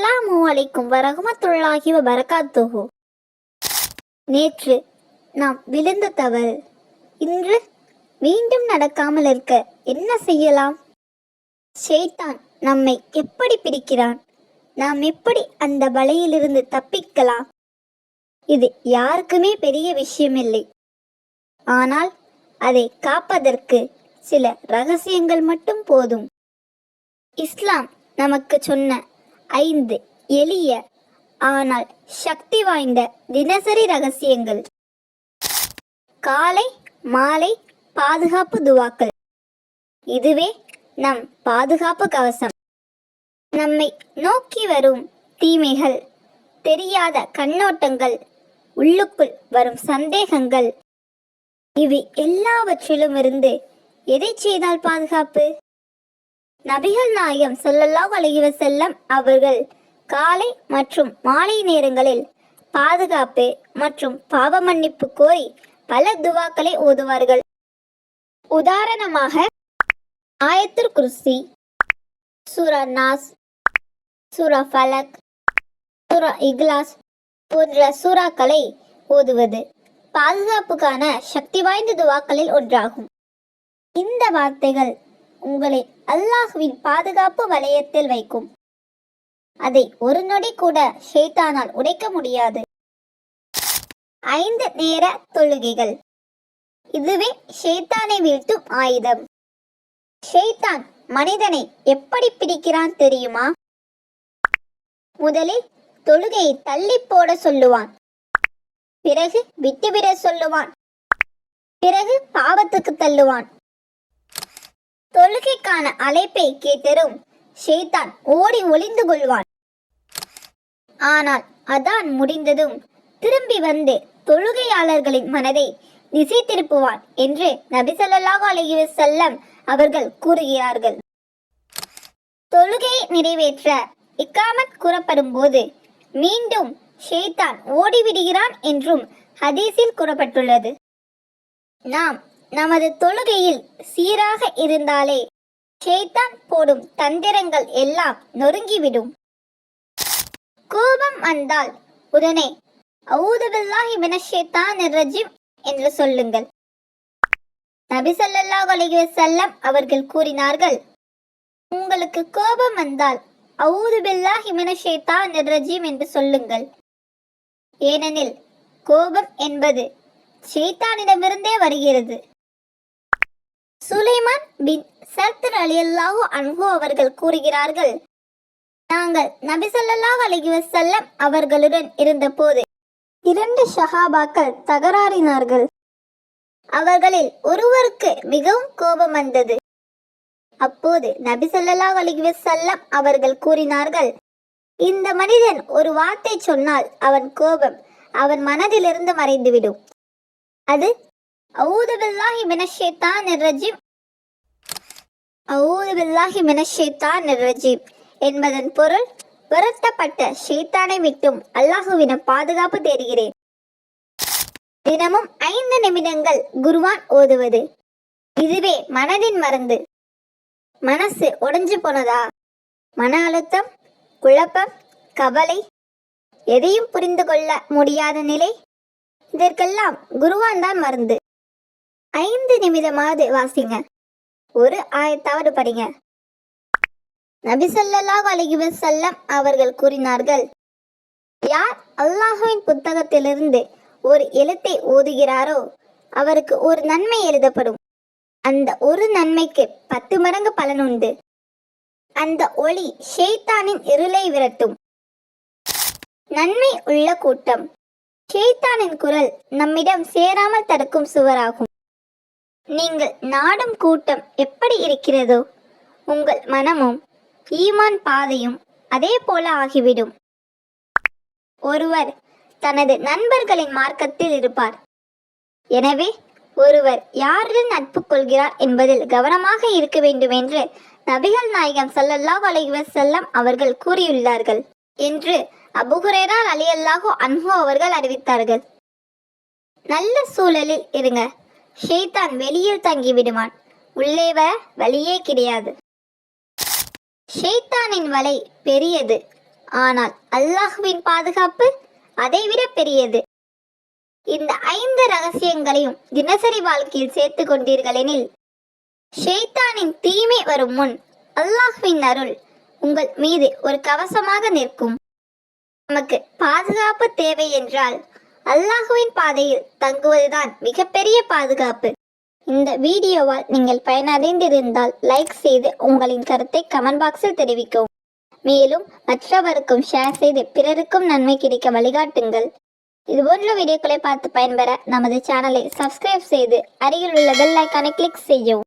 அஸ்ஸலாமு அலைக்கும் வரஹ்மத்துல்லாஹி வரகாத்துஹு நேற்று நாம் விழுந்த தவறு. இன்று மீண்டும் நடக்காமல் இருக்க என்ன செய்யலாம்? ஷெய்தான் நம்மை எப்படி பிடிக்கிறான்? நாம் எப்படி அந்த வலையிலிருந்து தப்பிக்கலாம்? இது யாருக்குமே பெரிய விஷயமில்லை. ஆனால் அதை காப்பதற்கு சில ரகசியங்கள் மட்டும் போதும். இஸ்லாம் நமக்கு சொன்ன ஐந்து. எளிய. ஆனால் சக்தி வாய்ந்த தினசரி ரகசியங்கள். காலை மாலை பாதுகாப்பு துவாக்கள். இதுவே நம் பாதுகாப்பு கவசம். நம்மை நோக்கி வரும் தீமைகள் தெரியாத கண்ணோட்டங்கள் உள்ளுக்குள் வரும் சந்தேகங்கள். இவை எல்லாவற்றிலும் இருந்து எதை செய்தால் பாதுகாப்பு? நபிகள் நாயகம் சொல்லல்லாஹ் அலைஹி வஸல்லம் அவர்கள் காலை மற்றும் மாலை நேரங்களில் பாதுகாப்பு மற்றும் பாவ மன்னிப்பு கோரி பல துவாக்களை ஓதுவார்கள். உதாரணமாக ஆயத்துர் குர்சி சூரா நாஸ் சூரா ஃபலக் சூரா இக்லாஸ் போன்ற சூறாக்களை ஓதுவது பாதுகாப்புக்கான சக்தி வாய்ந்த துவாக்களில் ஒன்றாகும். இந்த வார்த்தைகள் உங்களை அல்லாஹுவின் பாதுகாப்பு வலயத்தில் வைக்கும். அதை ஒரு நொடி கூட ஷேத்தானால் உடைக்க முடியாது. ஐந்து நேர தொழுகைகள். இதுவே ஷேத்தானை வீழ்த்தும் ஆயுதம். ஷேத்தான் மனிதனை எப்படி பிடிக்கிறான் தெரியுமா? முதலில் தொழுகையை தள்ளி போட சொல்லுவான். பிறகு விட்டுவிட சொல்லுவான். பிறகு பாவத்துக்கு தள்ளுவான். தொழுகைக்கான அழைப்பை கேட்டரும். ஷேத்தான் ஓடி ஒளிந்து கொள்வான். ஆனால் அதான் முடிந்ததும் திரும்பி வந்து தொழுகையாளர்களின் மனதை திசை திருப்புவான் என்று நபிசல்லாஹ் ஸல்லல்லாஹு செல்லம் அவர்கள் கூறுகிறார்கள். தொழுகையை நிறைவேற்ற இக்காமத் கூறப்படும் போது மீண்டும் ஷேத்தான் ஓடிவிடுகிறான் என்றும் ஹதீஸில் கூறப்பட்டுள்ளது. நாம் நமது தொழுகையில் சீராக இருந்தாலே ஷேத்தான் போடும் தந்திரங்கள் எல்லாம் நொறுங்கிவிடும். கோபம் வந்தால் உடனே அவுது மினஷேத்தான் ரஜிம் என்று சொல்லுங்கள். நபி ஸல்லல்லாஹு அலைஹி செல்லம் அவர்கள் கூறினார்கள் உங்களுக்கு கோபம் வந்தால் அவுது மினஷேத்தான் ரஜிம் என்று சொல்லுங்கள். ஏனெனில் கோபம் என்பது சைத்தானிடமிருந்தே வருகிறது. சுலைமான் பின் சர்தர் அலி அல்லாஹு அன்பு அவர்கள் கூறுகிறார்கள் நாங்கள் நபி ஸல்லல்லாஹு அலைஹி வஸல்லம் அவர்களுடன் இருந்தபோது இரண்டு ஷஹாபாக்கள் தகராறினார்கள். அவர்களில் ஒருவருக்கு மிகவும் கோபம் வந்தது. அப்போது நபி ஸல்லல்லாஹு அலைஹி செல்லம் அவர்கள் கூறினார்கள் இந்த மனிதன் ஒரு வார்த்தை சொன்னால் அவன் கோபம் அவன் மனதிலிருந்து மறைந்துவிடும். அது அவுது பில்லாஹி மினஷைத்தான் ரஜீம் அவுது பில்லாஹி மினஷைத்தான் ரஜீம் என்பதன் பொருள் விரட்டப்பட்ட ஷைத்தானை விட்டும் அல்லாஹுவின பாதுகாப்பு தேடுகிறேன். தினமும் ஐந்து நிமிடங்கள் குருவான் ஓதுவது. இதுவே மனதின் மருந்து. மனசு உடைஞ்சு போனதா? மன அழுத்தம் குழப்பம் கவலை எதையும் புரிந்து கொள்ள முடியாத நிலை. இதற்கெல்லாம் குருவான் தான் மருந்து. ஐந்து நிமிடமாவது வாசிங்க. ஒரு ஆயத்தாவது படிங்க. நபி ஸல்லல்லாஹு செல்லம் அவர்கள் கூறினார்கள் யார் அல்லாஹுவின் புத்தகத்திலிருந்து ஒரு எழுத்தை ஓதுகிறாரோ அவருக்கு ஒரு நன்மை எழுதப்படும். அந்த ஒரு நன்மைக்கு பத்து மடங்கு பலன் உண்டு. அந்த ஒளி ஷேத்தானின் இருளை விரட்டும். நன்மை உள்ள கூட்டம். ஷேத்தானின் குரல் நம்மிடம் சேராமல் தடுக்கும் சுவராகும். நீங்கள் நாடும் கூட்டம் எப்படி இருக்கிறதோ உங்கள் மனமும் ஈமான் பாதையும் அதே போல ஆகிவிடும். ஒருவர் தனது நண்பர்களின் மார்க்கத்தில் இருப்பார். எனவே ஒருவர் யாருடன் நட்பு கொள்கிறார் என்பதில் கவனமாக இருக்க வேண்டும் என்று நபிகள் நாயகம் ஸல்லல்லாஹு அலைஹி அவர்கள் கூறியுள்ளார்கள் என்று அபுஹுரேரா அலியல்லாஹு அன்ஹு அவர்கள் அறிவித்தார்கள். நல்ல சூழலில் இருங்க. ஷெய்தான் வெளியில் தங்கி விடுவான். உள்ளே வர வழியே கிடையாது. ஷெய்தானின் வலை பெரியது. ஆனால் அல்லாஹுவின் பாதுகாப்பு அதைவிட பெரியது. இந்த ஐந்து ரகசியங்களையும் தினசரி வாழ்க்கையில் சேர்த்து கொண்டீர்களெனில் ஷெய்தானின் தீமை வரும் முன் அல்லாஹுவின் அருள் உங்கள் மீது ஒரு கவசமாக நிற்கும். நமக்கு பாதுகாப்பு தேவை என்றால் அல்லாஹுவின் பாதையில் தங்குவதுதான் மிகப்பெரிய பாதுகாப்பு. இந்த வீடியோவால் நீங்கள் பயனடைந்திருந்தால் லைக் செய்து உங்களின் கருத்தை கமெண்ட் பாக்ஸில் தெரிவிக்கவும். மேலும் மற்றவருக்கும் ஷேர் செய்து பிறருக்கும் நன்மை கிடைக்க வழிகாட்டுங்கள். இதுபோன்ற வீடியோக்களை பார்த்து பயன்பெற நமது சேனலை சப்ஸ்கிரைப் செய்து அருகில் உள்ள பெல் ஐக்கானை கிளிக் செய்யவும்.